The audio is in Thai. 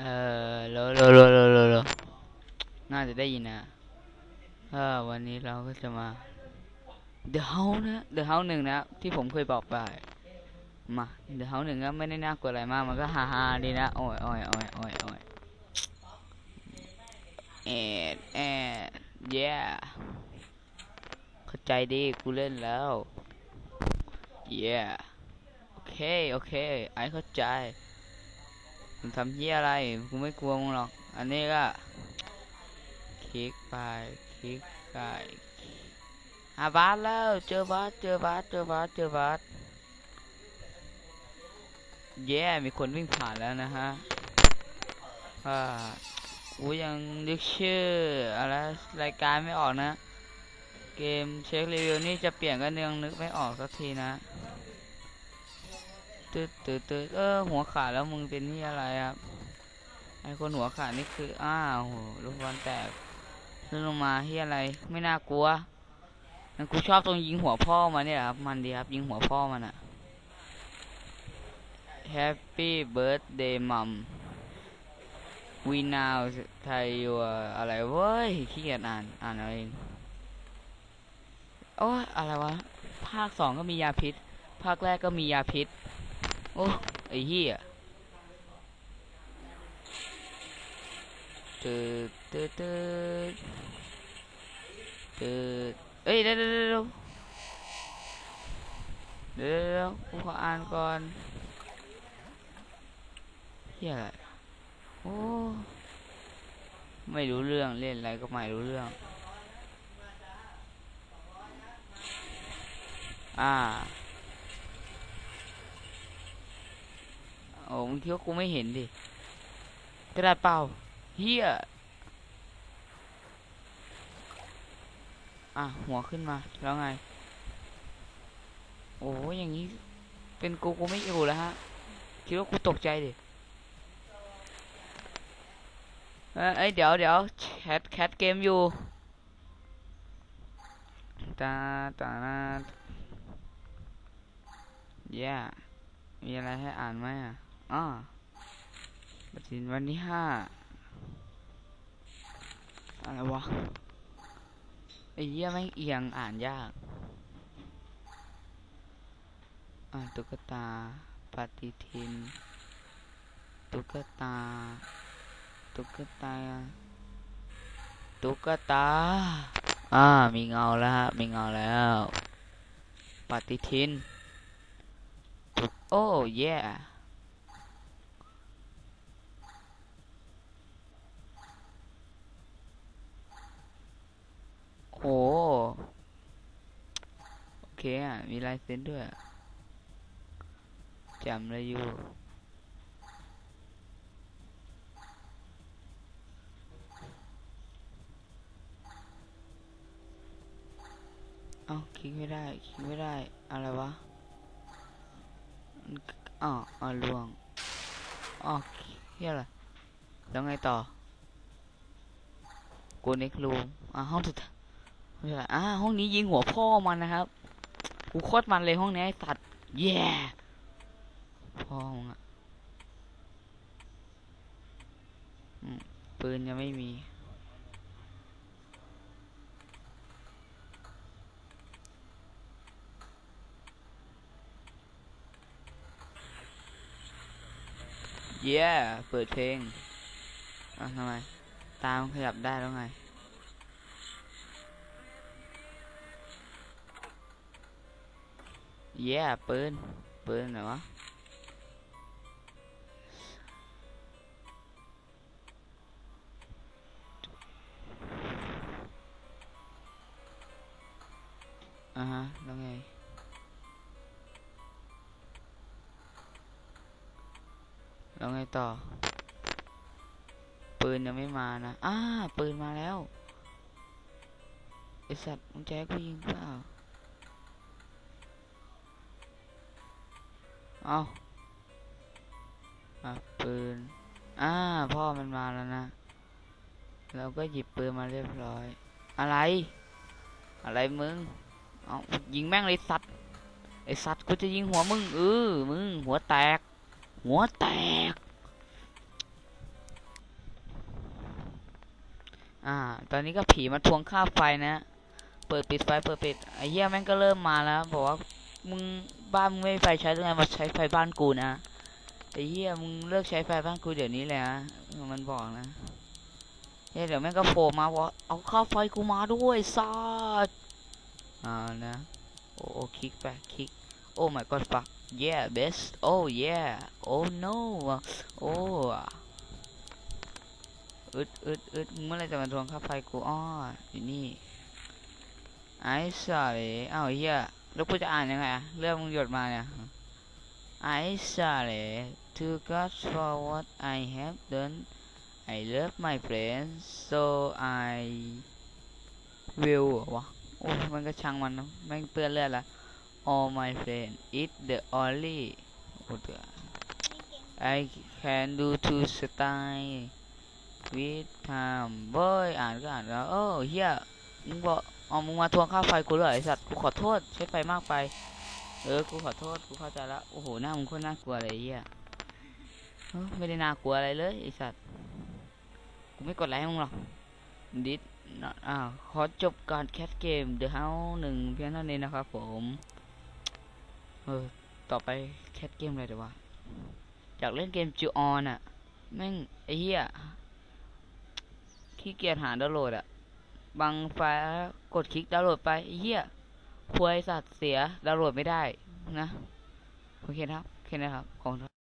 เออโลโลโลโลโลโลน่าจะได้ยินนะเออวันนี้เราก็จะมา The House นะ The House หนึ่งนะ ที่ผมเคยบอกไป มา The House หนึ่งก็ไม่ได้น่ากลัวอะไรมาก มันก็ฮาฮาดีนะ โอ้ยโอ้ยโอ้ยโอ้ยโอ้ยแอดแอด yeah เข้าใจดีกูเล่นแล้ว yeah โอเค โอเค ไอเข้าใจ มึงทำเหี้ยอะไรกูไม่กลัวมึงหรอก อันนี้ก็ คลิกไป คลิกไปหาบาสแล้ว เจอบาสเจอบาสเจอบาสเจอบาสแย่ มีคนวิ่งผ่านแล้วนะฮะอ่ากูยังนึกชื่ออะไรรายการไม่ออกนะ เกมเช็ครีวิวนี่จะเปลี่ยนก็ยังนึกไม่ออกสักทีนะ ตืดตืดตืดเออหัวขาดแล้วมึงเป็นนี่อะไรครับไอคนหัวขาดนี่คืออ้าวลูกบอลแตกลื่นลงมาเฮียอะไร ไม่น่ากลัวนั่นกูชอบตรงยิงหัวพ่อมาเนี่ยครับ มันดีครับ ยิงหัวพ่อมันอะ Happy birthday mom we now ไทยยัวอะไรเว้ยขี้เกียจอ่านอ่านเอาเองโอ้อะไรวะ ภาคสองก็มียาพิษ ภาคแรกก็มียาพิษ อ้ไอ้เหี้ยตืดตืดตืดตืดเอ้ยเดี๋ยวเดี๋ยวเดี๋ยวเดี๋ยวเดี๋ยวกูขออ่านก่อนเหี้ยอะไรโอ้ไม่รู้เรื่องเล่นอะไรก็ไม่รู้เรื่อง อ่า โอ้มึงคิดว่ากูไม่เห็นดิกระดาษเปล่าเฮียอะหัวขึ้นมาแล้วไง โอ้ยอย่างนี้ เป็นกูกูไม่อยู่แล้วฮะ คิดว่ากูตกใจดิเอ้ยเดี๋ยวเดี๋ยวแคทแคทเกมอยู่ตาตานาเย่มีอะไรให้อ่านไหมอะ อ๋อปฏิทินวันที่ห้าอะไรวะไอ้เหี้ยแม่เอียงอ่านยาก อ่าตุ๊กตา ปฏิทิน ตุ๊กตา ตุ๊กตา ตุ๊กตา อ่า มีเงาแล้วฮะ มีเงาแล้ว ปฏิทิน โอ้เย่โอ้โอ เคอะ มีลายเซ็นด้วยจำเลยอยู่เอ้าคลิกไม่ได้คลิกไม่ได้ อะไรวะอ๋ออ๋อลวงอ๋อเฮียอะไรแล้วไงต่อกูเน็กรูมอ่าห้องสุดท้ายไม่ใช่อ่าห้องนี้ยิงหัวพ่อมันนะครับ กูโคตรมันเลยห้องนี้ไอ้สัตว์แย่พ่อมึงอะอืมปืนยังไม่มี เย้เปิดเพลงอะทำไม ตามขยับได้แล้วไง เย้ปืนปืนไหนวะอ่าฮะแล้วไงแล้วไงต่อ ปืนยังไม่มานะอ้าปืนมาแล้วไอสัตว์มึงจะให้กูยิงเปล่า เอาอะปืน อ่า พ่อมันมาแล้วนะ เราก็หยิบปืนมาเรียบร้อย อะไร อะไรมึง เอายิงแม่งเลยสัตว์ ไอสัตว์กูจะยิงหัวมึงเออมึง หัวแตก หัวแตก อ่า ตอนนี้ก็ผีมาทวงค่าไฟนะ เปิดปิดไฟเปิดปิด ไอ้เหี้ยแม่งก็เริ่มมาแล้ว บอกว่ามึง บ้านมึงไม่มีไฟใช้หรือไงมาใช้ไฟบ้านกูนะไอ้เหี้ยมึงเลิกใช้ไฟบ้านกูเดี๋ยวนี้เลยนะมันบอกนะเฮ้ยเดี๋ยวแม่งก็โผล่มาว่าเอาค่าไฟกูมาด้วยซาดอ่านะโอ้คลิกไปคลิกโอ้ my god fuck yeah best oh yeah oh no โอ้อึดอึดอึดมึงเมื่อไรจะมาทวงค่าไฟกูอ้ออยู่นี่ไอ้สัสเอ้าวเฮีย แล้วกูจะอ่านยังไงอะเรื่องมึงหยดมาเนี่ยไอ้สัสเลย to God for what I have done I love my friends so I will วะโอ้มันก็ช่างมันนอะแม่งเปื้อนเลือดละ all my friends it the only โอ้เดือ I can do to style with time เว้ยอ่านก็อ่านแล้วเออเฮียมึงบอก อ๋อมึงมาทวงค่าไฟกูเหรอไอสัตว์กูขอโทษใช้ไฟมากไป เออกูขอโทษกูเข้าใจละโอ้โหหน้ามึงโคตรน่ากลัวเลยไอ้เฮียเออไม่ได้น่ากลัวอะไรเลยไอสัตว์กูไม่กดไลค์มึงหรอกดิสอ้าขอจบการแคสเกม The House หนึ่งเพียงเท่านี้นะครับผมเออต่อไปแคสเกมอะไรเดี๋ยววะอยากเล่นเกมจูออนอะแม่งไอ้เหี้ยขี้เกียจหาดาวน์โหลดอะ บางไฟล์กดคลิกดาวน์โหลดไปเหี้ยควยสัตว์เสียดาวน์โหลดไม่ได้นะ โอเคครับ โอเคนะครับ ของ